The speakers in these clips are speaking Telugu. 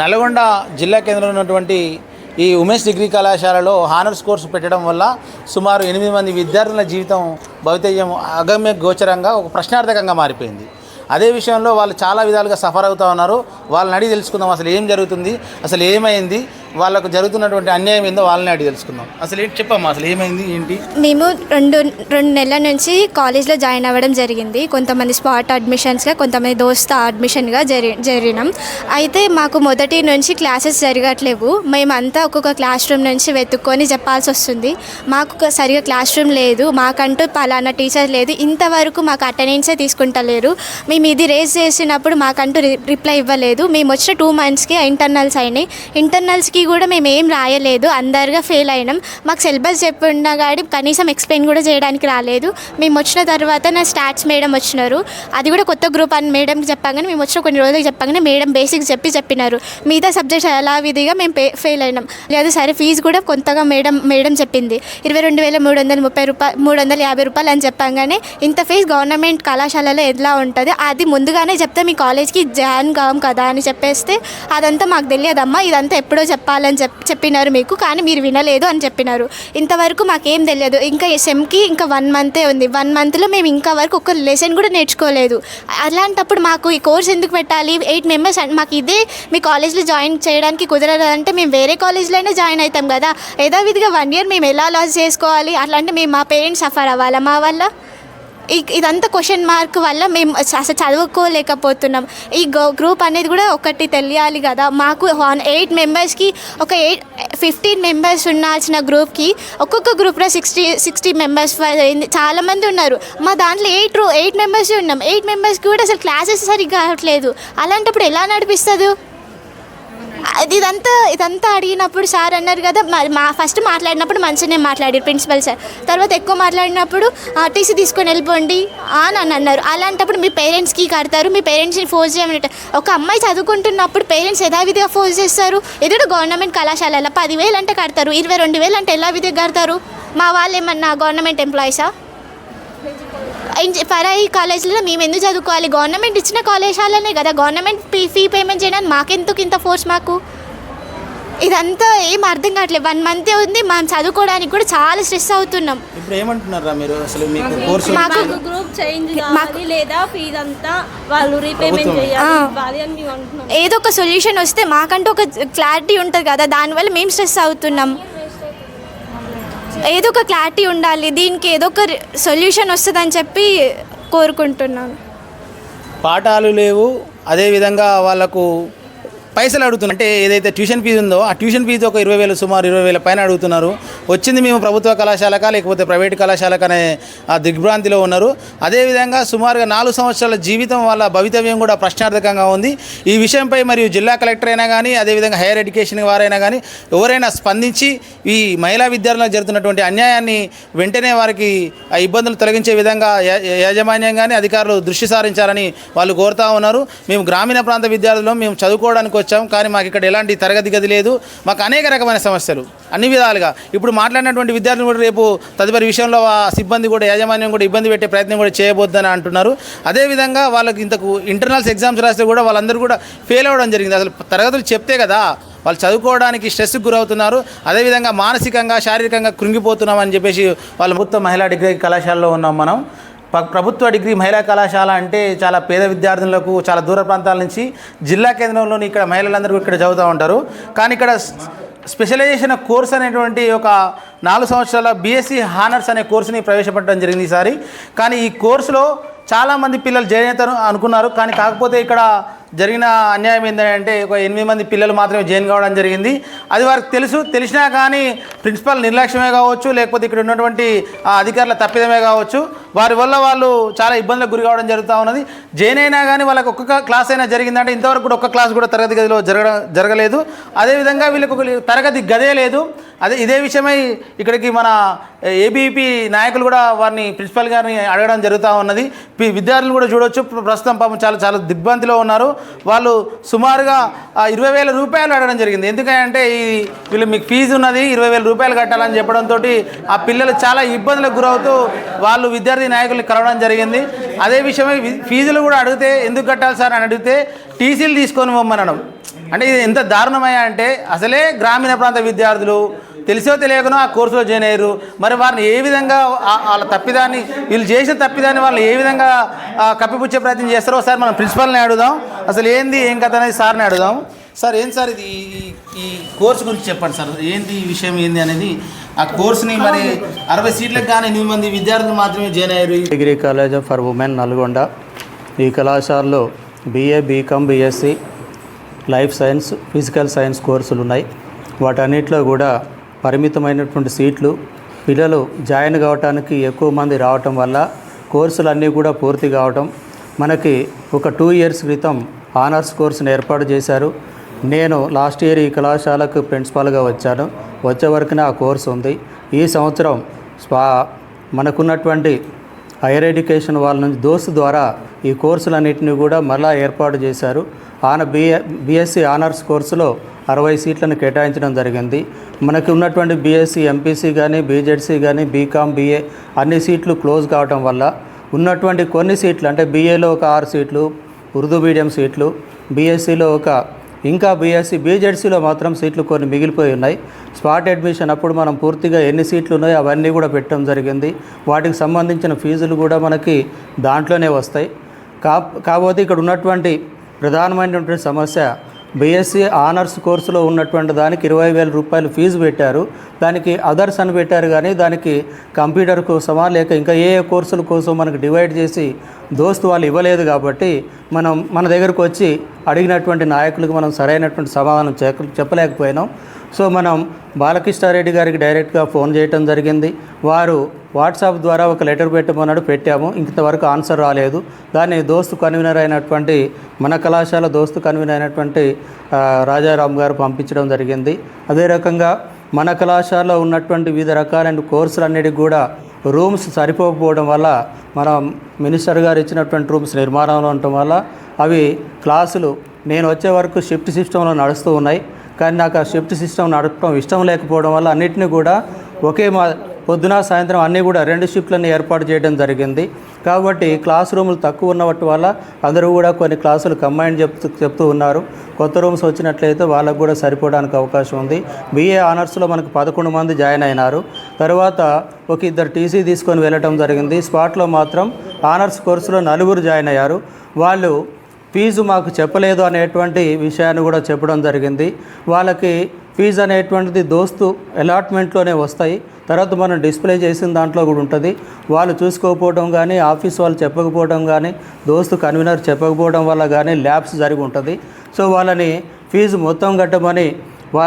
నల్గొండ జిల్లా కేంద్రంలో ఉన్నటువంటి ఈ ఉమేష్ డిగ్రీ కళాశాలలో హానర్స్ కోర్సు పెట్టడం వల్ల సుమారు ఎనిమిది మంది విద్యార్థుల జీవితం భవితవ్యం అగమ్య గోచరంగా ఒక ప్రశ్నార్థకంగా మారిపోయింది. అదే విషయంలో వాళ్ళు చాలా విధాలుగా సఫర్ అవుతూ ఉన్నారు. వాళ్ళని అడిగి తెలుసుకుందాం అసలు ఏం జరుగుతుంది అసలు ఏమైంది వాళ్ళకు జరుగుతున్నటువంటి అన్యాయం ఏందో వాళ్ళని అడిగి తెలుసుకుందాం. అసలు ఏంటి చెప్పమ్మా అసలు ఏమైంది ఏంటి? మేము రెండు రెండు నెలల నుంచి కాలేజ్లో జాయిన్ అవ్వడం జరిగింది. కొంతమంది స్పాట్ అడ్మిషన్స్గా కొంతమంది దోస్త అడ్మిషన్గా జరి జరిగినాం అయితే మాకు మొదటి నుంచి క్లాసెస్ జరగట్లేవు. మేమంతా ఒక్కొక్క క్లాస్ రూమ్ నుంచి వెతుక్కొని చెప్పాల్సి వస్తుంది. మాకు ఒక సరిగా క్లాస్ రూమ్ లేదు. మాకంటూ పలానా టీచర్ లేదు. ఇంతవరకు మాకు అటెండెన్సే తీసుకుంటలేరు. మేము ఇది రేస్ చేసినప్పుడు మాకంటూ రి- రిప్లై ఇవ్వలేదు. మేము వచ్చిన టూ మంత్స్కి ఇంటర్నల్స్ అయినాయి. ఇంటర్నల్స్కి కూడా మేము ఏం రాయలేదు. అందరుగా ఫెయిల్ అయినాం. మాకు సిలబస్ చెప్పున్నా కానీ కనీసం ఎక్స్ప్లెయిన్ కూడా చేయడానికి రాలేదు. మేము వచ్చిన తర్వాత నా స్టాట్స్ మేడం వచ్చినారు. అది కూడా కొత్త గ్రూప్ అని మేడంకి చెప్పగానే మేము వచ్చిన కొన్ని రోజులకు చెప్పగానే మేడం బేసిక్స్ చెప్పి చెప్పినారు. మిగతా సబ్జెక్ట్స్ ఎలా విధిగా మేము పే ఫెయిల్ అయినాం. లేదు సరే ఫీజు కూడా కొంతగా మేడం మేడం చెప్పింది. ఇరవై రెండు వేల మూడు వందల ముప్పై రూపాయలు మూడు వందల యాభై రూపాయలు అని చెప్పగానే ఇంత ఫీజు గవర్నమెంట్ కళాశాలలో ఎలా ఉంటుంది? అది ముందుగానే చెప్తే మీ కాలేజ్కి జాయిన్ కాం కదా అని చెప్పేస్తే అదంతా మాకు తెలియదమ్మా ఇదంతా ఎప్పుడో చెప్పాలని చెప్ చెప్పినారు మీకు కానీ మీరు వినలేదు అని చెప్పినారు. ఇంతవరకు మాకేం తెలియదు. ఇంకా సెమ్కి ఇంకా వన్ మంతే ఉంది. వన్ మంత్లో మేము ఇంకా వరకు ఒక లెసన్ కూడా నేర్చుకోలేదు. అలాంటప్పుడు మాకు ఈ కోర్స్ ఎందుకు పెట్టాలి? ఎయిట్ మెంబర్స్ మాకు ఇదే మీ కాలేజ్లో జాయిన్ చేయడానికి కుదరదు అంటే మేము వేరే కాలేజ్లోనే జాయిన్ అవుతాం కదా. యథావిధిగా వన్ ఇయర్ మేము ఎలా లాస్ చేసుకోవాలి? అట్లా అంటే మేము మా పేరెంట్స్ సఫర్ అవ్వాలా? మా వల్ల? ఇదంతా క్వశ్చన్ మార్క్ వల్ల మేము అసలు చదువుకోలేకపోతున్నాం. ఈ గో- గ్రూప్ అనేది కూడా ఒకటి తెలియాలి కదా. మాకు ఎయిట్ మెంబర్స్కి ఒక ఎయిట్ ఫిఫ్టీన్ మెంబర్స్ ఉండాల్సిన గ్రూప్కి ఒక్కొక్క గ్రూప్లో సిక్స్టీ సిక్స్టీ మెంబర్స్ చాలామంది ఉన్నారు. మా దాంట్లో ఎయిట్ ఎయిట్ మెంబర్స్ ఉన్నాం. ఎయిట్ మెంబర్స్కి కూడా అసలు క్లాసెస్ సరిగ్గా కావట్లేదు అలాంటప్పుడు ఎలా నడిపిస్తుంది? అది ఇదంతా ఇదంతా అడిగినప్పుడు సార్ అన్నారు కదా మా- మా ఫస్ట్ మాట్లాడినప్పుడు మంచిగానే మాట్లాడారు ప్రిన్సిపల్ సార్. తర్వాత ఎక్కువ మాట్లాడినప్పుడు టీసీ తీసుకొని వెళ్ళిపోండి అని అని అన్నారు. అలాంటప్పుడు మీ పేరెంట్స్కి కడతారు మీ పేరెంట్స్ని ఫోర్స్ చేయమని ఒక అమ్మాయి చదువుకుంటున్నప్పుడు పేరెంట్స్ యథావిధిగా ఫోర్స్ చేస్తారు? ఇది కూడా గవర్నమెంట్ కళాశాలలో పదివేలు అంటే కడతారు ఇరవై రెండు వేలు అంటే ఎలా విధిగా కడతారు? మా వాళ్ళు ఏమన్నా గవర్నమెంట్ ఎంప్లాయీసా? ఇంజ- పరాయి కాలేజీలో మేము ఎందుకు చదువుకోవాలి? గవర్నమెంట్ ఇచ్చిన కాలేజాలనే కదా. గవర్నమెంట్ ఫీ ఫీ పేమెంట్ చేయడానికి మాకెందుకు ఇంత ఫోర్స్ మాకు? ఇదంతా ఏం అర్థం కావట్లేదు. వన్ మంత్ ఉంది మనం చదువుకోవడానికి కూడా చాలా స్ట్రెస్ అవుతున్నాం. ఇప్పుడు ఏమంటున్నారా మీరు? అసలు మీకు కోర్సు మాకు గ్రూప్ చేంజ్ కావాలి లేదా? ఫీజ్ అంతా వాళ్ళు రీపేమెంట్. చేయాలి ఆ. ఇవ్వాలి అని మేము అంటున్నాం. ఏదో ఒక సొల్యూషన్ వస్తే మాకంటూ ఒక క్లారిటీ ఉంటుంది కదా. దానివల్ల మేము స్ట్రెస్ అవుతున్నాం. ఏదో ఒక క్లారిటీ ఉండాలి దీనికి ఏదో ఒక సొల్యూషన్ వస్తుందని చెప్పి కోరుకుంటున్నాను. పాఠాలు లేవు అదేవిధంగా వాళ్ళకు పైసలు అడుగుతున్నారు అంటే ఏదైతే ట్యూషన్ ఫీజు ఉందో ఆ ట్యూషన్ ఫీజు ఒక ఇరవై వేలు సుమారు ఇరవై వేల పైన అడుగుతున్నారు. వచ్చింది మేము ప్రభుత్వ కళాశాలక లేకపోతే ప్రైవేట్ కళాశాలక అనే ఆ దిగ్భ్రాంతిలో ఉన్నారు. అదేవిధంగా సుమారుగా నాలుగు సంవత్సరాల జీవితం వాళ్ళ భవితవ్యం కూడా ప్రశ్నార్థకంగా ఉంది. ఈ విషయంపై మరియు జిల్లా కలెక్టర్ అయినా కానీ అదేవిధంగా హైయర్ ఎడ్యుకేషన్ వారైనా కానీ ఎవరైనా స్పందించి ఈ మహిళా విద్యార్థులకు జరుగుతున్నటువంటి అన్యాయాన్ని వెంటనే వారికి ఆ ఇబ్బందులు తొలగించే విధంగా యాజమాన్యంగానే యాజమాన్యం కానీ అధికారులు దృష్టి సారించాలని వాళ్ళు కోరుతా ఉన్నారు. మేము గ్రామీణ ప్రాంత విద్యార్థులు మేము చదువుకోవడానికి వచ్చాం కానీ మాకు ఇక్కడ ఎలాంటి తరగతి గది లేదు. మాకు అనేక రకమైన సమస్యలు. అన్ని విధాలుగా. ఇప్పుడు మాట్లాడినటువంటి విద్యార్థులు కూడా రేపు తదుపరి విషయంలో ఆ సిబ్బంది కూడా యాజమాన్యం కూడా ఇబ్బంది పెట్టే ప్రయత్నం కూడా చేయబోద్దని అంటున్నారు. అదేవిధంగా వాళ్ళకి ఇంతకు ఇంటర్నల్స్ ఎగ్జామ్స్ రాస్తే కూడా వాళ్ళందరూ కూడా ఫెయిల్ అవ్వడం జరిగింది. అసలు తరగతులు చెప్తే కదా వాళ్ళు చదువుకోవడానికి స్ట్రెస్కి గురవుతున్నారు. అదేవిధంగా మానసికంగా శారీరకంగా కృంగిపోతున్నాం అని చెప్పేసి వాళ్ళ మొత్తం మహిళా డిగ్రీ కళాశాలలో ఉన్నాం మనం. ప్రభుత్వ డిగ్రీ మహిళా కళాశాల అంటే చాలా పేద విద్యార్థులకు చాలా దూర ప్రాంతాల నుంచి జిల్లా కేంద్రంలోని ఇక్కడ మహిళలందరూ ఇక్కడ చదువుతూ ఉంటారు. కానీ ఇక్కడ స్పెషలైజేషన్ కోర్స్ అనేటువంటి ఒక నాలుగు సంవత్సరాల బీఎస్సీ హానర్స్ అనే కోర్సుని ప్రవేశపెట్టడం జరిగింది ఈసారి. కానీ ఈ కోర్సులో చాలామంది పిల్లలు జాయిన్ అవుతారు అనుకున్నారు. కానీ కాకపోతే ఇక్కడ జరిగిన అన్యాయం ఏంటంటే ఒక ఎనిమిది మంది పిల్లలు మాత్రమే జాయిన్ కావడం జరిగింది. అది వారికి తెలుసు. తెలిసినా కానీ ప్రిన్సిపల్ నిర్లక్ష్యమే కావచ్చు లేకపోతే ఇక్కడ ఉన్నటువంటి అధికారుల తప్పిదమే కావచ్చు. వారి వల్ల వాళ్ళు చాలా ఇబ్బందులకు గురి కావడం జరుగుతూ ఉన్నది. జాయిన్ అయినా కానీ వాళ్ళకి ఒక్కొక్క క్లాస్ అయినా జరిగిందంటే ఇంతవరకు కూడా ఒక్క క్లాస్ కూడా తరగతి గదిలో జరగడం జరగలేదు. అదేవిధంగా వీళ్ళకి ఒక తరగతి గదే లేదు. అదే ఇదే విషయమై ఇక్కడికి మన ఏబీపీ నాయకులు కూడా వారిని ప్రిన్సిపల్ గారిని అడగడం జరుగుతూ ఉన్నది. విద్యార్థులు కూడా చూడొచ్చు. ప్రస్తుతం పాపం చాలా చాలా దిగ్భ్రాంతిలో ఉన్నారు. వాళ్ళు సుమారుగా ఇరవై వేల రూపాయలు అడగడం జరిగింది. ఎందుకంటే ఈ వీళ్ళు మీకు ఫీజు ఉన్నది ఇరవై వేల రూపాయలు కట్టాలని చెప్పడంతో ఆ పిల్లలు చాలా ఇబ్బందులకు గురవుతూ వాళ్ళు విద్యార్థి నాయకుల్ని కలవడం జరిగింది. అదే విషయమై ఫీజులు కూడా అడిగితే ఎందుకు కట్టాలి సార్ అని అడిగితే టీసీలు తీసుకొని పొమ్మనడం. అంటే ఇది ఎంత దారుణమయ్యా అంటే అసలే గ్రామీణ ప్రాంత విద్యార్థులు తెలిసో తెలియకనో ఆ కోర్సులో జాయిన్ అయ్యారు. మరి వారిని ఏ విధంగా వాళ్ళ తప్పిదాన్ని వీళ్ళు చేసిన తప్పిదాన్ని వాళ్ళు ఏ విధంగా కప్పిపుచ్చే ప్రయత్నం చేస్తారో ఒకసారి మనం ప్రిన్సిపల్ని అడుగుదాం. అసలు ఏంది ఏం కథ అనేది సార్ని అడుగుదాం. సార్ ఏంటి సార్ ఇది? ఈ- ఈ కోర్సు గురించి చెప్పండి సార్. ఏంటి ఈ విషయం ఏంది అనేది? ఆ కోర్సుని మరి అరవై సీట్లకు కానీ ఎనిమిది మంది విద్యార్థులు మాత్రమే జాయిన్ అయ్యారు. Degree college for women Nalgonda. ఈ కళాశాలలో BA BCom BSc life science physical science కోర్సులు ఉన్నాయి. వాటన్నిటిలో కూడా పరిమితమైనటువంటి సీట్లు పిల్లలు జాయిన్ కావడానికి ఎక్కువ మంది రావటం వల్ల కోర్సులన్నీ కూడా పూర్తి కావటం. మనకి ఒక టూ ఇయర్స్ క్రితం ఆనర్స్ కోర్సును ఏర్పాటు చేశారు. నేను లాస్ట్ ఇయర్ ఈ కళాశాలకు ప్రిన్సిపాల్గా వచ్చాను. వచ్చే వరకునే ఆ కోర్సు ఉంది. ఈ సంవత్సరం స్వా మనకున్నటువంటి హైయర్ ఎడ్యుకేషన్ వాళ్ళ నుంచి దోస్తు ద్వారా ఈ కోర్సులన్నింటినీ కూడా మరలా ఏర్పాటు చేశారు. ఆన బిఏ బీఎస్సీ ఆనర్స్ కోర్సులో అరవై సీట్లను కేటాయించడం జరిగింది. మనకి ఉన్నటువంటి బీఎస్సీ ఎంపీసీ కానీ బీజెడ్సీ కానీ బీకామ్ బీఏ అన్ని సీట్లు క్లోజ్ కావటం వల్ల ఉన్నటువంటి కొన్ని సీట్లు అంటే బీఏలో ఒక ఆరు సీట్లు ఉర్దూ మీడియం సీట్లు బీఎస్సీలో ఒక ఇంకా బీఎస్సీ బీజెడ్సీలో మాత్రం సీట్లు కొన్ని మిగిలిపోయి ఉన్నాయి. స్పాట్ అడ్మిషన్ అప్పుడు మనం పూర్తిగా ఎన్ని సీట్లు ఉన్నాయో అవన్నీ కూడా పెట్టడం జరిగింది. వాటికి సంబంధించిన ఫీజులు కూడా మనకి దాంట్లోనే వస్తాయి. కా కాకపోతే ఇక్కడ ఉన్నటువంటి ప్రధానమైనటువంటి సమస్య బీఎస్సీ ఆనర్స్ కోర్సులో ఉన్నటువంటి దానికి ఇరవై వేల రూపాయలు ఫీజు పెట్టారు. దానికి అదర్స్ అని పెట్టారు కానీ దానికి కంప్యూటర్ కోసమా లేక ఇంకా ఏ ఏ కోర్సుల కోసం మనకు డివైడ్ చేసి దోస్తు వాళ్ళు ఇవ్వలేదు కాబట్టి మనం మన దగ్గరకు వచ్చి అడిగినటువంటి నాయకులకు మనం సరైనటువంటి సమాధానం చెక- చెప్పలేకపోయినాం. సో మనం బాలకృష్ణారెడ్డి గారికి డైరెక్ట్గా ఫోన్ చేయటం జరిగింది. వారు వాట్సాప్ ద్వారా ఒక లెటర్ పెట్టమన్నాడు పెట్టాము. ఇంతవరకు ఆన్సర్ రాలేదు. దాన్ని దోస్తు కన్వీనర్ అయినటువంటి మన కళాశాల దోస్తు కన్వీనర్ అయినటువంటి రాజారాం గారు పంపించడం జరిగింది. అదే రకంగా మన కళాశాలలో ఉన్నటువంటి వివిధ రకాలైన కోర్సులన్నిటికి కూడా రూమ్స్ సరిపోకపోవడం వల్ల మనం మినిస్టర్ గారు ఇచ్చినటువంటి రూమ్స్ నిర్మాణంలో ఉండటం వల్ల అవి క్లాసులు నేను వచ్చే వరకు షిఫ్ట్ సిస్టంలో నడుస్తూ ఉన్నాయి. కానీ నాకు ఆ షిఫ్ట్ సిస్టమ్ నడపడం ఇష్టం లేకపోవడం వల్ల అన్నిటిని కూడా ఒకే మా పొద్దున సాయంత్రం అన్నీ కూడా రెండు షిఫ్ట్లను ఏర్పాటు చేయడం జరిగింది. కాబట్టి క్లాస్ రూములు తక్కువ ఉన్నవాటి వల్ల అందరూ కూడా కొన్ని క్లాసులు కంబైన్ చెప్తూ చెప్తూ ఉన్నారు. కొత్త రూమ్స్ వచ్చినట్లయితే వాళ్ళకు కూడా సరిపోవడానికి అవకాశం ఉంది. బీఏ ఆనర్స్లో మనకు పదకొండు మంది జాయిన్ అయినారు. తర్వాత ఒక ఇద్దరు టీసీ తీసుకొని వెళ్ళటం జరిగింది. స్పాట్లో మాత్రం ఆనర్స్ కోర్సులో నలుగురు జాయిన్ అయ్యారు. వాళ్ళు ఫీజు మాకు చెప్పలేదు అనేటువంటి విషయాన్ని కూడా చెప్పడం జరిగింది. వాళ్ళకి ఫీజు అనేటువంటిది దోస్తు అలాట్మెంట్లోనే వస్తాయి. తర్వాత మనం డిస్ప్లే చేసిన దాంట్లో కూడా ఉంటుంది. వాళ్ళు చూసుకోకపోవడం కానీ ఆఫీస్ వాళ్ళు చెప్పకపోవడం కానీ దోస్తు కన్వీనర్ చెప్పకపోవడం వల్ల కానీ ల్యాబ్స్ జరిగి ఉంటుంది. సో వాళ్ళని ఫీజు మొత్తం కట్టమని వా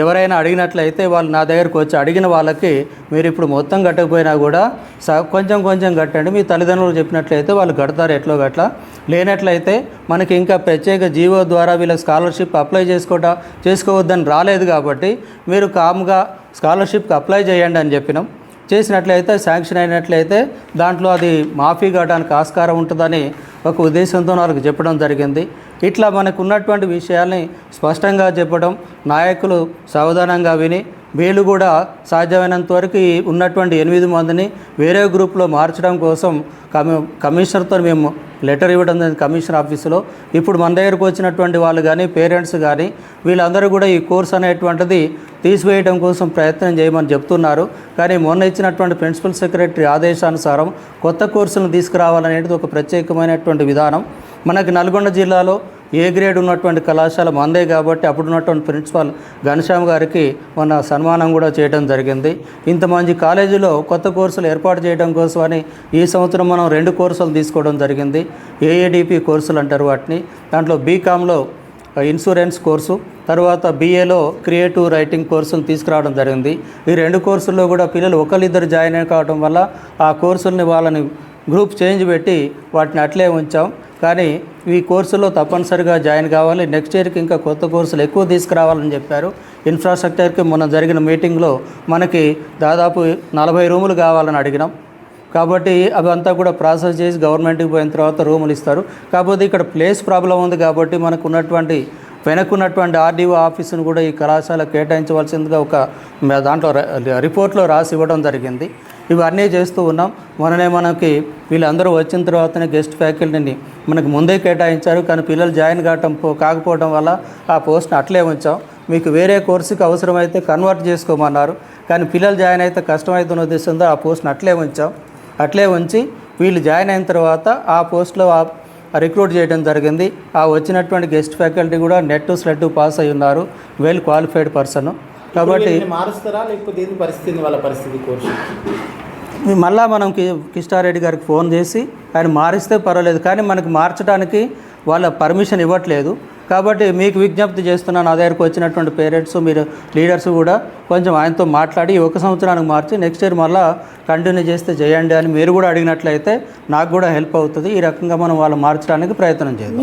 ఎవరైనా అడిగినట్లయితే వాళ్ళు నా దగ్గరకు వచ్చి అడిగిన వాళ్ళకి మీరు ఇప్పుడు మొత్తం కట్టకపోయినా కూడా స కొంచెం కొంచెం కట్టండి మీ తల్లిదండ్రులు చెప్పినట్లయితే వాళ్ళు కడతారు ఎట్లో గట్లా. లేనట్లయితే మనకి ఇంకా ప్రత్యేక జీవో ద్వారా వీళ్ళ స్కాలర్షిప్ అప్లై చేసుకోట చేసుకోవద్దని రాలేదు కాబట్టి మీరు కామ్గా స్కాలర్షిప్కి అప్లై చేయండి అని చెప్పినాం. చేసినట్లయితే శాంక్షన్ అయినట్లయితే దాంట్లో అది మాఫీ కావడానికి ఆస్కారం ఉంటుందని ఒక ఉద్దేశంతో వాళ్ళకి చెప్పడం జరిగింది. ఇట్లా మనకు ఉన్నటువంటి విషయాల్ని స్పష్టంగా చెప్పడం నాయకులు సావధానంగా విని వీళ్ళు కూడా సాధ్యమైనంత వరకు ఉన్నటువంటి ఎనిమిది మందిని వేరే గ్రూప్లో మార్చడం కోసం కమి కమిషనర్తో మేము లెటర్ ఇవ్వడం జరిగింది కమిషనర్ ఆఫీసులో. ఇప్పుడు మన దగ్గరకు వచ్చినటువంటి వాళ్ళు కానీ పేరెంట్స్ కానీ వీళ్ళందరూ కూడా ఈ కోర్స్ అనేటువంటిది తీసివేయడం కోసం ప్రయత్నం చేయమని చెప్తున్నారు. కానీ మొన్న ఇచ్చినటువంటి ప్రిన్సిపల్ సెక్రటరీ ఆదేశానుసారం కొత్త కోర్సులను తీసుకురావాలనేది ఒక ప్రత్యేకమైనటువంటి విధానం. మనకు నల్గొండ జిల్లాలో ఏ గ్రేడ్ ఉన్నటువంటి కళాశాల మందే కాబట్టి అప్పుడు ఉన్నటువంటి ప్రిన్సిపాల్ ఘనశ్యామ్ గారికి మన సన్మానం కూడా చేయడం జరిగింది. ఇంత మంచి కాలేజీలో కొత్త కోర్సులు ఏర్పాటు చేయడం కోసమని ఈ సంవత్సరం మనం రెండు కోర్సులు తీసుకోవడం జరిగింది. ఏఏడిపి కోర్సులు అంటారు వాటిని. దాంట్లో బీకామ్లో ఇన్సూరెన్స్ కోర్సు తర్వాత బీఏలో క్రియేటివ్ రైటింగ్ కోర్సులు తీసుకురావడం జరిగింది. ఈ రెండు కోర్సుల్లో కూడా పిల్లలు ఒకరిద్దరు జాయిన్ కావడం వల్ల ఆ కోర్సుల్ని వాళ్ళని గ్రూప్ చేంజ్ పెట్టి వాటిని అట్లే ఉంచాం. కానీ ఈ కోర్సులో తప్పనిసరిగా జాయిన్ కావాలి. నెక్స్ట్ ఇయర్కి ఇంకా కొత్త కోర్సులు ఎక్కువ తీసుకురావాలని చెప్పారు. ఇన్ఫ్రాస్ట్రక్చర్కి మొన్న జరిగిన మీటింగ్లో మనకి దాదాపు నలభై రూములు కావాలని అడిగినాం. కాబట్టి అవంతా కూడా ప్రాసెస్ చేసి గవర్నమెంట్కి పోయిన తర్వాత రూములు ఇస్తారు. కాకపోతే ఇక్కడ ప్లేస్ ప్రాబ్లం ఉంది కాబట్టి మనకు ఉన్నటువంటి వెనక్కున్నటువంటి ఆర్డీఓ ఆఫీసును కూడా ఈ కళాశాల కేటాయించవలసిందిగా ఒక దాంట్లో రిపోర్ట్లో రాసి ఇవ్వడం జరిగింది. ఇవన్నీ చేస్తూ ఉన్నాం. మొన్ననే మనకి వీళ్ళందరూ వచ్చిన తర్వాతనే గెస్ట్ ఫ్యాకల్టీని మనకు ముందే కేటాయించారు. కానీ పిల్లలు జాయిన్ కావటం పో- కాకపోవడం వల్ల ఆ పోస్ట్ని అట్లే ఉంచాం. మీకు వేరే కోర్సుకి అవసరమైతే కన్వర్ట్ చేసుకోమన్నారు. కానీ పిల్లలు జాయిన్ అయితే కష్టమవుతున్న ఉద్దేశంతో ఆ పోస్ట్ని అట్లే ఉంచాం. అట్లే ఉంచి వీళ్ళు జాయిన్ అయిన తర్వాత ఆ పోస్ట్లో ఆ రిక్రూట్ చేయడం జరిగింది. ఆ వచ్చినటువంటి గెస్ట్ ఫ్యాకల్టీ కూడా నెట్ స్లెట్ పాస్ అయి ఉన్నారు. Well qualified person. కాబట్టి మారుస్తారా? లేకపోతే ఏంది పరిస్థితి వాళ్ళ పరిస్థితి కోర్సు? మళ్ళా మనం కి కిష్టారెడ్డి గారికి ఫోన్ చేసి ఆయన మారిస్తే పర్వాలేదు కానీ మనకి మార్చడానికి వాళ్ళ పర్మిషన్ ఇవ్వట్లేదు. కాబట్టి మీకు విజ్ఞప్తి చేస్తున్నాను నా దగ్గరకు వచ్చినటువంటి పేరెంట్స్ మీరు లీడర్స్ కూడా కొంచెం ఆయనతో మాట్లాడి ఒక సంవత్సరానికి మార్చి నెక్స్ట్ ఇయర్ మళ్ళీ కంటిన్యూ చేస్తే చేయండి అని మీరు కూడా అడిగినట్లయితే నాకు కూడా హెల్ప్ అవుతుంది. ఈ రకంగా మనం వాళ్ళు మార్చడానికి ప్రయత్నం చేద్దాం.